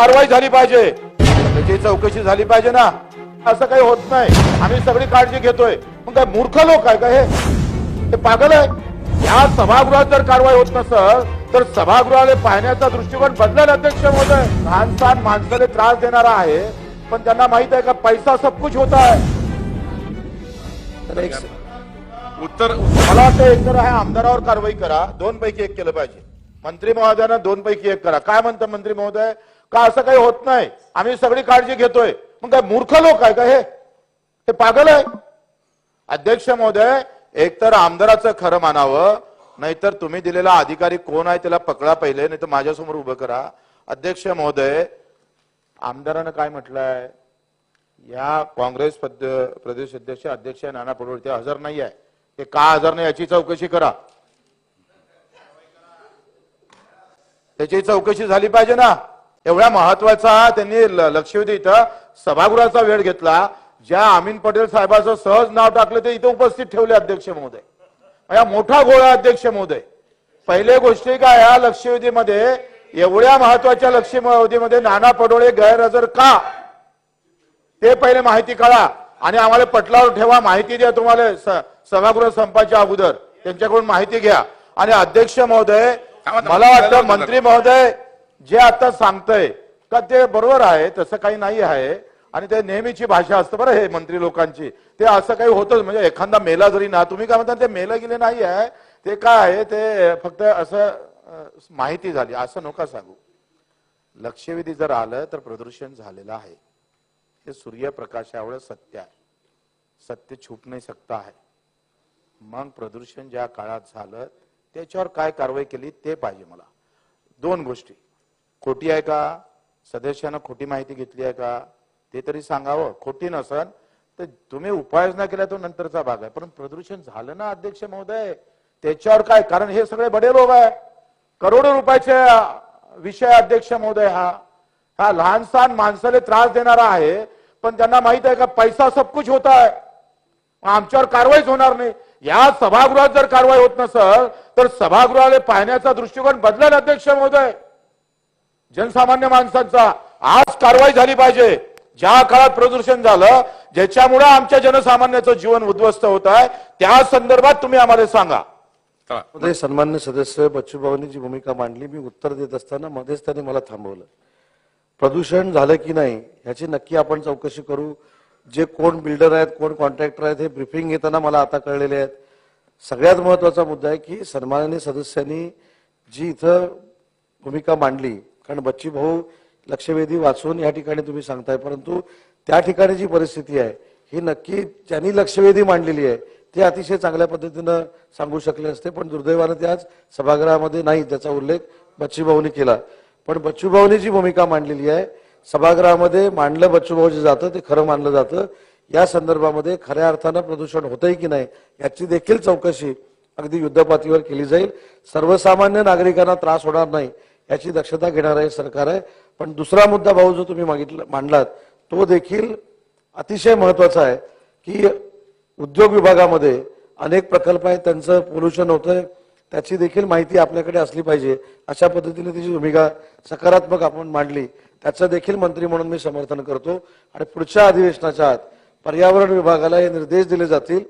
कारवाई झाली पाहिजे. त्याची चौकशी झाली पाहिजे ना. असं काही होत नाही. आम्ही सगळी काळजी घेतोय. मग काय मूर्ख लोक आहे का हे? पागल आहे या सभागृहात जर कारवाई होत नसल तर सभागृहाला पाहण्याचा दृष्टिकोन बदलेल अध्यक्ष महोदय. लहान सहान माणसाला त्रास देणारा आहे पण त्यांना माहीत आहे का पैसा सब कुछ होता है. तर एक उत्तर मला वाटतं एकतर आहे आमदारावर कारवाई करा. दोन पैकी एक केलं पाहिजे. मंत्री महोदयानं दोन पैकी एक करा. काय म्हणतं मंत्री महोदय? का असं काही होत नाही? आम्ही सगळी काळजी घेतोय. मग काय मूर्ख लोक आहे का हे? हे पागल आहे? अध्यक्ष महोदय एकतर आमदाराचं खरं मानावं नाहीतर तुम्ही दिलेला अधिकारी कोण आहे त्याला पकडा पहिले नाही तर माझ्यासमोर उभं करा. अध्यक्ष महोदय आमदारानं काय म्हटलंय? या काँग्रेस प्रदेश अध्यक्ष अध्यक्ष नाना पटोले ते हजर नाही आहे ते का हजर नाही याची चौकशी करा. त्याची चौकशी झाली पाहिजे ना. एवढ्या महत्त्वाचा त्यांनी लक्षवेधी इथं सभागृहाचा वेळ घेतला. ज्या अमीन पटेल साहेबाचं सहज नाव टाकलं ते इथं उपस्थित ठेवले अध्यक्ष महोदय. मोठा गोळा अध्यक्ष महोदय. पहिले गोष्टी काय या लक्षवेधीमध्ये एवढ्या महत्त्वाच्या लक्षवेधीमध्ये नाना पडोळे गैरहजर का? ते पहिले माहिती काढा आणि आम्हाला पटलावर ठेवा. माहिती द्या तुम्हाला सभागृह संपाच्या अगोदर. त्यांच्याकडून माहिती घ्या. आणि अध्यक्ष महोदय. मला वाटतं मंत्री महोदय जे आता सांगतंय का ते बरोबर आहे तसं काही नाही आहे आणि ते नेहमीची भाषा असतं बरं हे मंत्री लोकांची. ते असं काही होतच म्हणजे एखादा मेला जरी ना तुम्ही काय म्हणता ते मेलं गेले नाही आहे ते काय आहे ते फक्त असं माहिती झाली असं नका सांगू. लक्षवेधी जर आलं तर प्रदूषण झालेलं आहे. हे सूर्यप्रकाशावर सत्य आहे. सत्य छुप नाही सकता आहे. मग प्रदूषण ज्या काळात झालं त्याच्यावर काय कारवाई केली ते पाहिजे मला. दोन गोष्टी. खोटी आहे का? सदस्यानं खोटी माहिती घेतली आहे का? ते तरी सांगावं. खोटी नसल तर तुम्ही उपाययोजना केल्या तो नंतरचा भाग आहे. पण प्रदूषण झालं ना अध्यक्ष महोदय? त्याच्यावर काय? कारण हे सगळे बडे लोक आहे. करोडो रुपयाचे विषय अध्यक्ष महोदय हा. हा लहान सहान माणसाला त्रास देणारा आहे पण त्यांना माहीत आहे का पैसा सब कुछ होता है आमच्यावर कारवाईच होणार नाही. या सभागृहात जर कारवाई होत नसल तर सभागृहाला पाहण्याचा दृष्टिकोन बदलेल अध्यक्ष महोदय. जनसामान्य माणसांचा आज कारवाई झाली पाहिजे. ज्या काळात प्रदूषण झालं ज्याच्यामुळे आमच्या जनसामान्याचं जीवन उद्ध्वस्त होत आहे त्या संदर्भात तुम्ही आम्हाला सांगा. सन्मान्य सदस्य बच्चूभाऊंनी जी भूमिका मांडली. मी उत्तर देत असताना मध्येच त्यांनी मला थांबवलं. प्रदूषण झालं की नाही ह्याची नक्की आपण चौकशी करू. जे कोण बिल्डर आहेत कोण कॉन्ट्रॅक्टर आहेत हे ब्रिफिंग घेताना मला आता कळलेले आहेत. सगळ्यात महत्त्वाचा मुद्दा आहे की सन्माननीय सदस्यांनी जी इथं भूमिका मांडली कारण बच्ची भाऊ लक्षवेधी वाचून या ठिकाणी तुम्ही सांगताय परंतु त्या ठिकाणी जी परिस्थिती आहे ही नक्की ज्यांनी लक्षवेधी मांडलेली आहे ते अतिशय चांगल्या पद्धतीनं सांगू शकले असते पण दुर्दैवानं ते आज सभागृहामध्ये नाही त्याचा उल्लेख बच्चूभाऊनी केला. पण बच्चूभाऊनी जी भूमिका मांडलेली आहे सभागृहामध्ये मांडलं बच्चूभाऊ जे जातं ते खरं मानलं जातं. या संदर्भामध्ये खऱ्या अर्थानं प्रदूषण होतंय की नाही याची देखील चौकशी अगदी युद्धपातळीवर केली जाईल. सर्वसामान्य नागरिकांना त्रास होणार नाही याची दक्षता घेणार आहे सरकार आहे. पण दुसरा मुद्दा भाऊ जो तुम्ही मागितला मांडलात तो देखील अतिशय महत्त्वाचा आहे की उद्योग विभागामध्ये अनेक प्रकल्प आहेत. त्यांचं पोल्युशन होतंय. त्याची देखील माहिती आपल्याकडे असली पाहिजे. अशा पद्धतीने तिची भूमिका सकारात्मक आपण मांडली. त्याचं देखील मंत्री म्हणून मी समर्थन करतो. आणि पुढच्या अधिवेशनाच्या आत पर्यावरण विभागाला हे निर्देश दिले जातील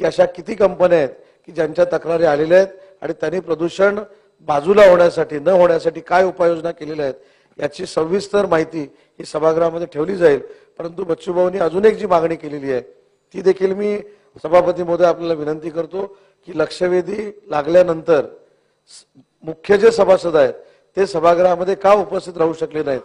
की अशा किती कंपन्या आहेत की ज्यांच्या तक्रारी आलेल्या आहेत आणि त्यांनी प्रदूषण बाजूला होण्यासाठी न होण्यासाठी काय उपाययोजना केलेल्या आहेत याची सविस्तर माहिती ही सभागृहामध्ये ठेवली जाईल. परंतु बच्चूभाऊंनी अजून एक जी मागणी केलेली आहे ती देखील मी सभापती महोदय आपल्याला विनंती करतो की लक्षवेधी लागल्यानंतर स- मुख्य जे सभासद आहेत ते सभागृहामध्ये का उपस्थित राहू शकले नाहीत?